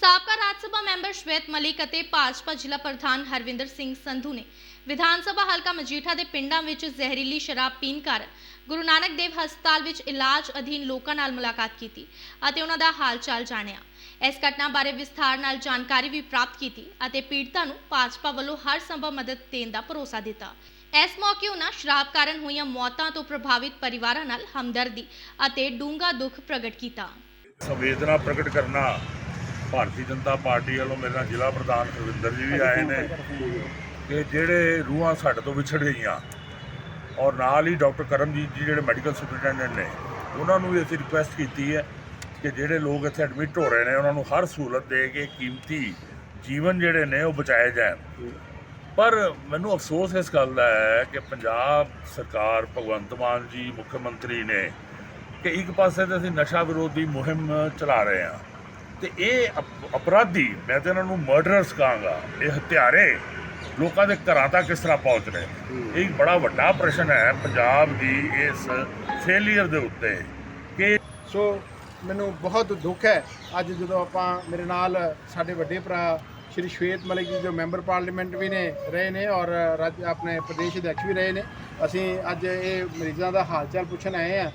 ਸਾਬਕਾ ਰਾਜ ਸਭਾ ਮੈਂਬਰ ਸ਼ਵੇਤ ਮਲਿਕ ਅਤੇ ਭਾਜਪਾ ਜ਼ਿਲ੍ਹਾ ਪ੍ਰਧਾਨ ਹਰਵਿੰਦਰ ਸਿੰਘ ਸੰਧੂ ਨੇ ਵਿਧਾਨ ਸਭਾ ਹਲਕਾ ਮਜੀਠਾ ਦੇ ਪਿੰਡਾਂ ਵਿੱਚ ਜ਼ਹਿਰੀਲੀ ਸ਼ਰਾਬ ਪੀਣ ਕਾਰਨ ਗੁਰੂ ਨਾਨਕ ਦੇਵ ਹਸਪਤਾਲ ਵਿੱਚ ਇਲਾਜ ਅਧੀਨ ਲੋਕਾਂ ਨਾਲ ਮੁਲਾਕਾਤ ਕੀਤੀ ਅਤੇ ਉਹਨਾਂ ਦਾ ਹਾਲ ਜਾਣਿਆ। ਇਸ ਘਟਨਾ ਬਾਰੇ ਵਿਸਥਾਰ ਨਾਲ ਜਾਣਕਾਰੀ ਵੀ ਪ੍ਰਾਪਤ ਕੀਤੀ ਅਤੇ ਪੀੜਤਾਂ ਨੂੰ ਭਾਜਪਾ ਵੱਲੋਂ ਹਰ ਸੰਭਵ ਮਦਦ ਦੇਣ ਦਾ ਭਰੋਸਾ ਦਿੱਤਾ। ਇਸ ਮੌਕੇ ਉਹਨਾਂ ਸ਼ਰਾਬ ਕਾਰਨ ਹੋਈਆਂ ਮੌਤਾਂ ਤੋਂ ਪ੍ਰਭਾਵਿਤ ਪਰਿਵਾਰਾਂ ਨਾਲ ਹਮਦਰਦੀ ਅਤੇ ਡੂੰਘਾ ਦੁੱਖ ਪ੍ਰਗਟ ਕੀਤਾ। ਸੰਵੇਦਨਾ ਪ੍ਰਗਟ ਕਰਨਾ ਭਾਰਤੀ ਜਨਤਾ ਪਾਰਟੀ ਵੱਲੋਂ ਮੇਰੇ ਨਾਲ ਜ਼ਿਲ੍ਹਾ ਪ੍ਰਧਾਨ ਰਵਿੰਦਰ ਜੀ ਵੀ ਆਏ ਨੇ। ਕਿ ਜਿਹੜੇ ਰੂਹਾਂ ਸਾਡੇ ਤੋਂ ਵਿਛੜ ਗਈਆਂ ਔਰ ਨਾਲ ਹੀ ਡਾਕਟਰ ਕਰਮਜੀਤ ਜੀ ਜਿਹੜੇ ਮੈਡੀਕਲ ਸੁਪਰਡੈਂਟੈਂਟ ਨੇ, ਉਹਨਾਂ ਨੂੰ ਵੀ ਅਸੀਂ ਰਿਕੁਐਸਟ ਕੀਤੀ ਹੈ ਕਿ ਜਿਹੜੇ ਲੋਕ ਇੱਥੇ ਐਡਮਿਟ ਹੋ ਰਹੇ ਨੇ, ਉਹਨਾਂ ਨੂੰ ਹਰ ਸਹੂਲਤ ਦੇ ਕੇ ਕੀਮਤੀ ਜੀਵਨ ਜਿਹੜੇ ਨੇ ਉਹ ਬਚਾਏ ਜਾਣ। ਪਰ ਮੈਨੂੰ ਅਫਸੋਸ ਇਸ ਗੱਲ ਦਾ ਹੈ ਕਿ ਪੰਜਾਬ ਸਰਕਾਰ ਭਗਵੰਤ ਮਾਨ ਜੀ ਮੁੱਖ ਮੰਤਰੀ ਨੇ ਕਿ ਇੱਕ ਪਾਸੇ ਤੇ ਅਸੀਂ ਨਸ਼ਾ ਵਿਰੋਧੀ ਮੁਹਿੰਮ ਚਲਾ ਰਹੇ ਹਾਂ ਤੇ ਇਹ ਅਪ- ਅਪਰਾਧੀ ਮੈਂ ਤੇ ਇਹਨਾਂ ਨੂੰ ਮਰਡਰਰਸ ਕਹਾਂਗਾ ਇਹ ਹਤਿਆਰੇ ਲੋਕਾਂ ਦੇ ਘਰਾਂ ਤੱਕ ਕਿਸ ਤਰ੍ਹਾਂ ਪਹੁੰਚ ਰਹੇ। ਇਹ ਇੱਕ ਬੜਾ ਵੱਡਾ ਪ੍ਰਸ਼ਨ ਹੈ ਪੰਜਾਬ ਦੀ ਇਸ ਫੇਲਿਅਰ ਦੇ ਉੱਤੇ ਕਿ ਸੋ ਮੈਨੂੰ ਬਹੁਤ ਦੁੱਖ ਹੈ ਅੱਜ ਜਦੋਂ ਆਪਾਂ ਮੇਰੇ ਨਾਲ ਸਾਡੇ ਵੱਡੇ ਭਰਾ ਸ਼੍ਰੀ ਸ਼ਵੇਤ ਮਲਿਕ ਜੀ ਜੋ ਮੈਂਬਰ ਪਾਰਲੀਮੈਂਟ ਵੀ ਨੇ ਰਹੇ ਨੇ ਔਰ ਰਾਜ ਆਪਣੇ ਪ੍ਰਦੇਸ਼ ਅਧਿਕਸ਼ ਵੀ ਰਹੇ ਨੇ ਅਸੀਂ ਅੱਜ ਇਹ ਮਰੀਜ਼ਾਂ ਦਾ ਹਾਲ ਚਾਲ ਪੁੱਛਣ ਆਏ ਆ